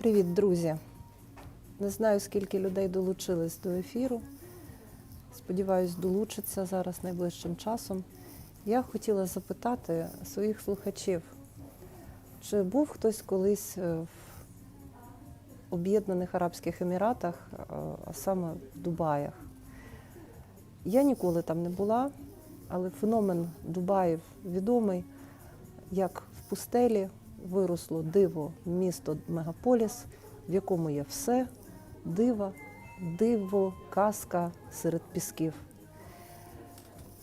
Привіт, друзі! Не знаю, скільки людей долучились до ефіру. Сподіваюсь, долучаться зараз найближчим часом. Я хотіла запитати своїх слухачів, чи був хтось колись е, в Об'єднаних Арабських Еміратах, е, а саме в Дубаях. Я ніколи там не була, але феномен Дубаїв відомий, як в пустелі виросло диво місто Мегаполіс, в якому є все, дива, диво, казка серед пісків.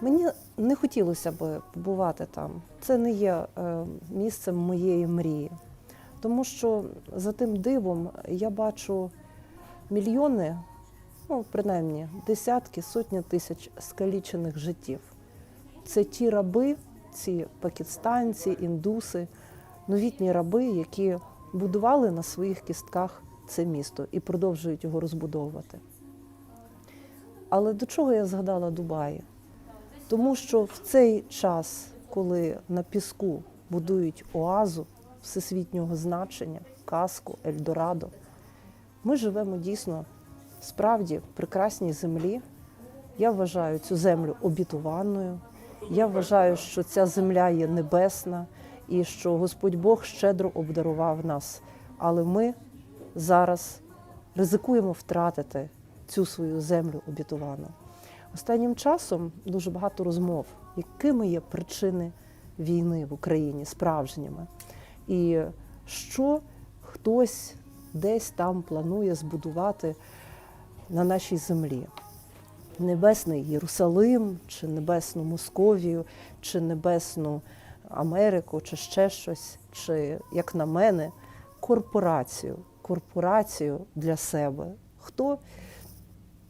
Мені не хотілося б побувати там. Це не є е, місцем моєї мрії. Тому що за тим дивом я бачу мільйони, ну, принаймні, десятки, сотні тисяч скалічених життів. Це ті раби, ці пакистанці, індуси, новітні раби, які будували на своїх кістках це місто і продовжують його розбудовувати. Але до чого я згадала Дубаї? Тому що в цей час, коли на піску будують оазу всесвітнього значення, казку, Ельдорадо, ми живемо дійсно справді в прекрасній землі. Я вважаю цю землю обітованою. Я вважаю, що ця земля є небесна і що Господь Бог щедро обдарував нас. Але ми зараз ризикуємо втратити цю свою землю обітовану. Останнім часом дуже багато розмов, якими є причини війни в Україні справжніми, і що хтось десь там планує збудувати на нашій землі. Небесний Єрусалим, чи Небесну Московію, чи Небесну Америку, чи ще щось, чи, як на мене, корпорацію. Корпорацію для себе. Хто,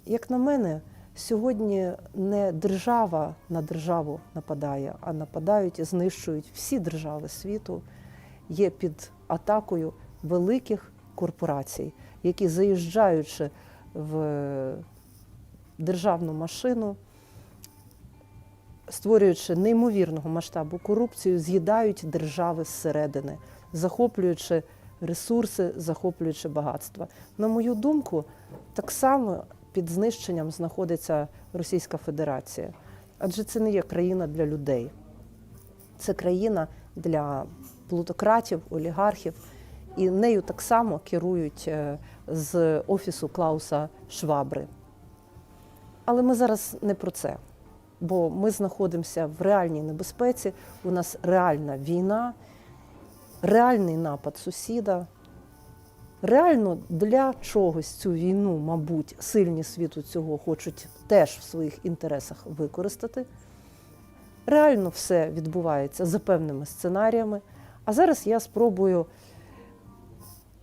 як на мене, сьогодні не держава на державу нападає, а нападають і знищують всі держави світу, є під атакою великих корпорацій, які заїжджаючи в державну машину, створюючи неймовірного масштабу корупцію, з'їдають держави зсередини, захоплюючи ресурси, захоплюючи багатства. На мою думку, так само під знищенням знаходиться Російська Федерація, адже це не є країна для людей, це країна для плутократів, олігархів, і нею так само керують е, з офісу Клауса Швабри. Але ми зараз не про це, бо ми знаходимося в реальній небезпеці. У нас реальна війна, реальний напад сусіда. Реально для чогось цю війну, мабуть, сильні світу цього хочуть теж в своїх інтересах використати. Реально все відбувається за певними сценаріями. А зараз я спробую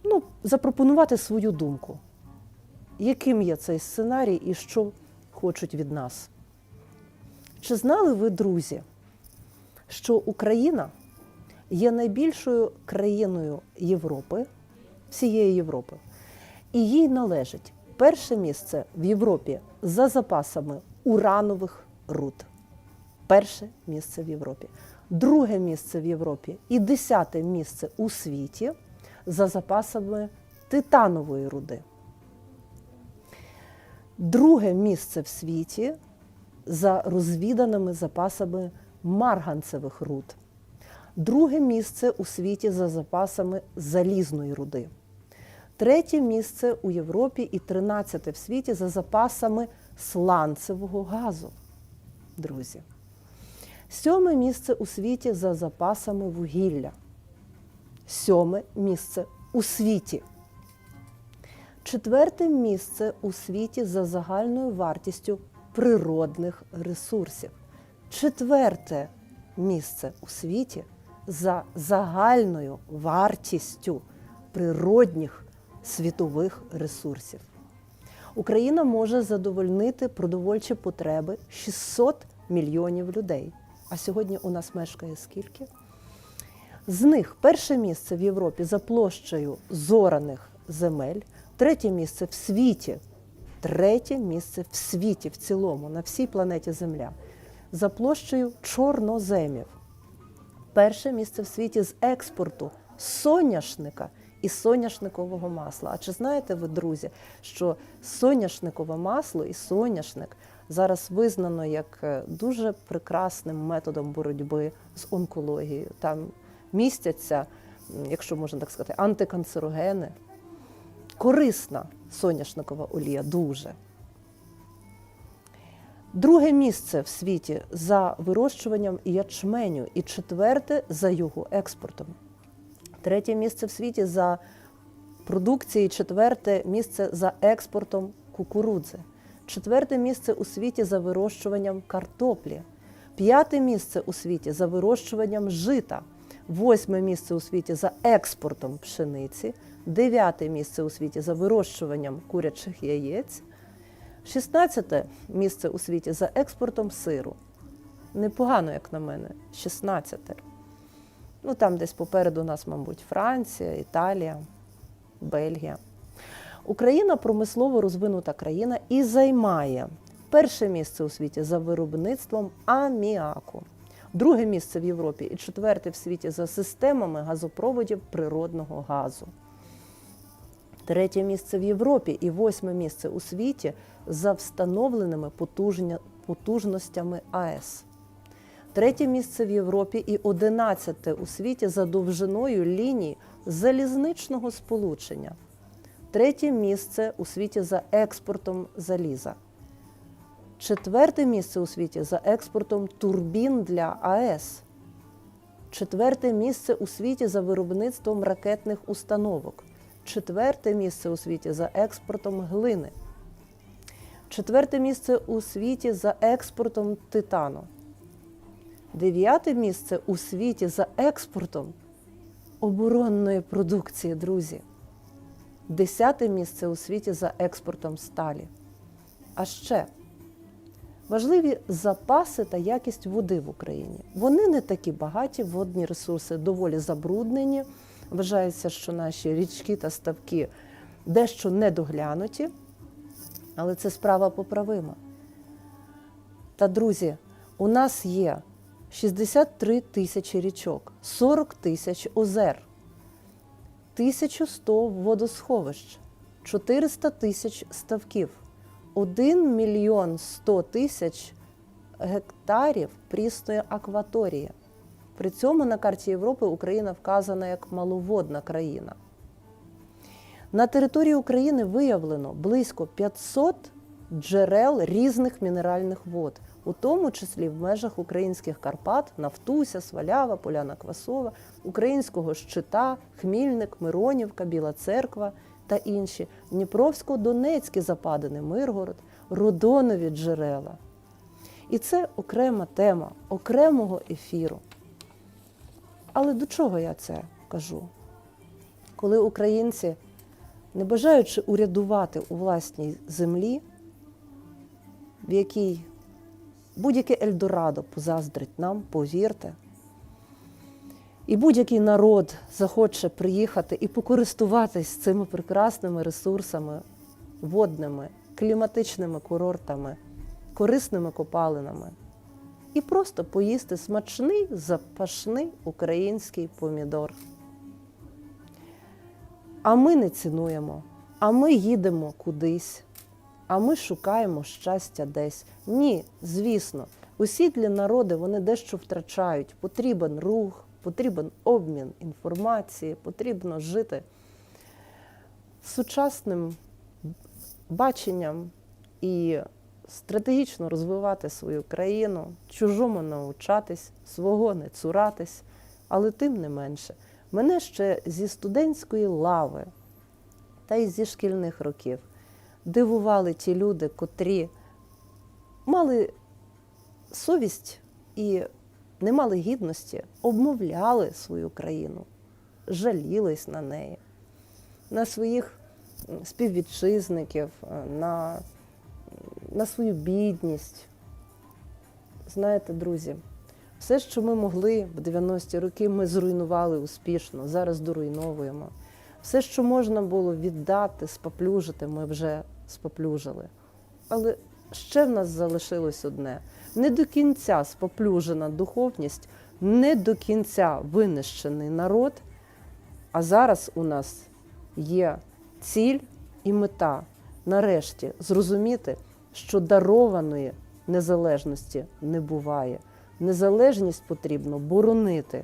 ну, запропонувати свою думку, яким є цей сценарій і що хочуть від нас. Чи знали ви, друзі, що Україна є найбільшою країною Європи, всієї Європи, і їй належить перше місце в Європі за запасами уранових руд. Перше місце в Європі, друге місце в Європі і десяте місце у світі за запасами титанової руди. Друге місце в світі за розвіданими запасами марганцевих руд. Друге місце у світі за запасами залізної руди. Третє місце у Європі і тринадцяте в світі за запасами сланцевого газу. Друзі. Сьоме місце у світі за запасами вугілля. Сьоме місце у світі. Четверте місце у світі за загальною вартістю природних ресурсів. Четверте місце у світі за загальною вартістю природних світових ресурсів. Україна може задовольнити продовольчі потреби 600 мільйонів людей. А сьогодні у нас мешкає скільки? З них перше місце в Європі за площею зораних земель, третє місце в світі, третє місце в світі в цілому, на всій планеті Земля, за площею чорноземів. Перше місце в світі з експорту соняшника і соняшникового масла. А чи знаєте ви, друзі, що соняшникове масло і соняшник зараз визнано як е, дуже прекрасним методом боротьби з онкологією? Там містяться, якщо можна так сказати, антиканцерогени. Корисна соняшникова олія дуже. Друге місце в світі за вирощуванням ячменю і четверте за його експортом. Третє місце в світі за продукцією, четверте місце за експортом кукурудзи. Четверте місце у світі за вирощуванням картоплі. П'яте місце у світі за вирощуванням жита. Восьме місце у світі за експортом пшениці. Дев'яте місце у світі за вирощуванням курячих яєць. 16 місце у світі за експортом сиру. Непогано, як на мене, 16. Ну, там десь попереду нас, мабуть, Франція, Італія, Бельгія. Україна промислово розвинута країна і займає перше місце у світі за виробництвом аміаку, друге місце в Європі і четверте в світі за системами газопроводів природного газу. Третє місце в Європі і восьме місце у світі за встановленими потужностями АЕС. Третє місце в Європі і одинадцяте у світі за довжиною ліній залізничного сполучення. Третє місце у світі за експортом заліза. Четверте місце у світі за експортом турбін для АЕС. Четверте місце у світі за виробництвом ракетних установок. Четверте місце у світі за експортом глини. Четверте місце у світі за експортом титану. Дев'яте місце у світі за експортом оборонної продукції, друзі. Десяте місце у світі за експортом сталі. А ще важливі запаси та якість води в Україні. Вони не такі багаті, водні ресурси доволі забруднені. Вважається, що наші річки та ставки дещо недоглянуті, але це справа поправима. Та, друзі, у нас є 63 тисячі річок, 40 тисяч озер, 1100 водосховищ, 400 тисяч ставків, 1 мільйон 100 тисяч гектарів прісної акваторії. При цьому на карті Європи Україна вказана як маловодна країна. На території України виявлено близько 500 джерел різних мінеральних вод, у тому числі в межах українських Карпат, Нафтуся, Свалява, Поляна Квасова, українського щита, Хмільник, Миронівка, Біла Церква та інші, Дніпровсько-Донецькі западини, Миргород, Родонові джерела. І це окрема тема окремого ефіру. Але до чого я це кажу? Коли українці, не бажаючи урядувати у власній землі, в якій будь-яке Ельдорадо позаздрить нам, повірте, і будь-який народ захоче приїхати і покористуватись цими прекрасними ресурсами, водними, кліматичними курортами, корисними копалинами, і просто поїсти смачний запашний український помідор. А ми не цінуємо, а ми їдемо кудись, а ми шукаємо щастя десь. Ні, звісно, усі для народу вони дещо втрачають. Потрібен рух, потрібен обмін інформації, потрібно жити сучасним баченням і стратегічно розвивати свою країну, чужому навчатись, свого не цуратись, але тим не менше. Мене ще зі студентської лави та й зі шкільних років дивували ті люди, котрі мали совість і не мали гідності, обмовляли свою країну, жалілись на неї, на своїх співвітчизників, е, на, на свою бідність. Знаєте, друзі, все, що ми могли в 90-ті роки, ми зруйнували успішно, зараз доруйновуємо. Все, що можна було віддати, споплюжити, ми вже споплюжили. Але ще в нас залишилось одне: не до кінця споплюжена духовність, не до кінця винищений народ. А зараз у нас є ціль і мета нарешті зрозуміти, що дарованої незалежності не буває. Незалежність потрібно боронити.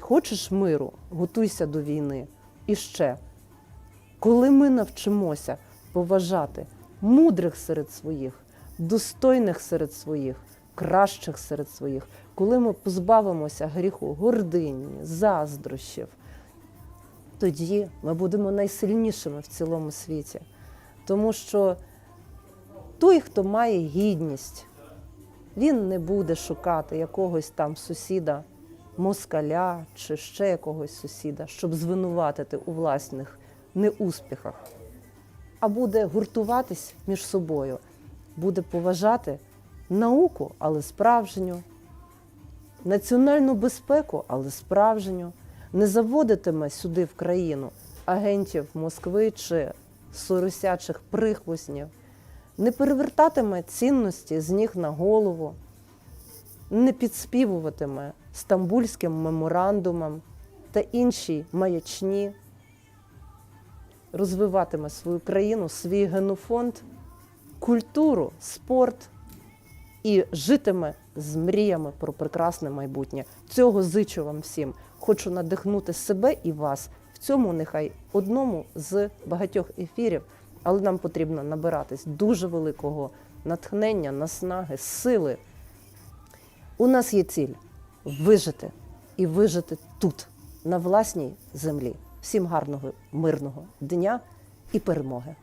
Хочеш миру, готуйся до війни. І ще, коли ми навчимося поважати мудрих серед своїх, достойних серед своїх, кращих серед своїх, коли ми позбавимося гріху гордині, заздрощів, тоді ми будемо найсильнішими в цілому світі. Тому що той, хто має гідність, він не буде шукати якогось там сусіда, москаля чи ще якогось сусіда, щоб звинуватити у власних неуспіхах, а буде гуртуватись між собою, буде поважати науку, але справжню, національну безпеку, але справжню, не заводитиме сюди в країну агентів Москви чи соросячих прихвоснів, не перевертатиме цінності з ніг на голову, не підспівуватиме стамбульським меморандумам та іншій маячні, розвиватиме свою країну, свій генофонд, культуру, спорт і житиме з мріями про прекрасне майбутнє. Цього зичу вам всім. Хочу надихнути себе і вас в цьому нехай одному з багатьох ефірів, але нам потрібно набиратись дуже великого натхнення, наснаги, сили. У нас є ціль вижити і вижити тут, на власній землі. Всім гарного, мирного дня і перемоги!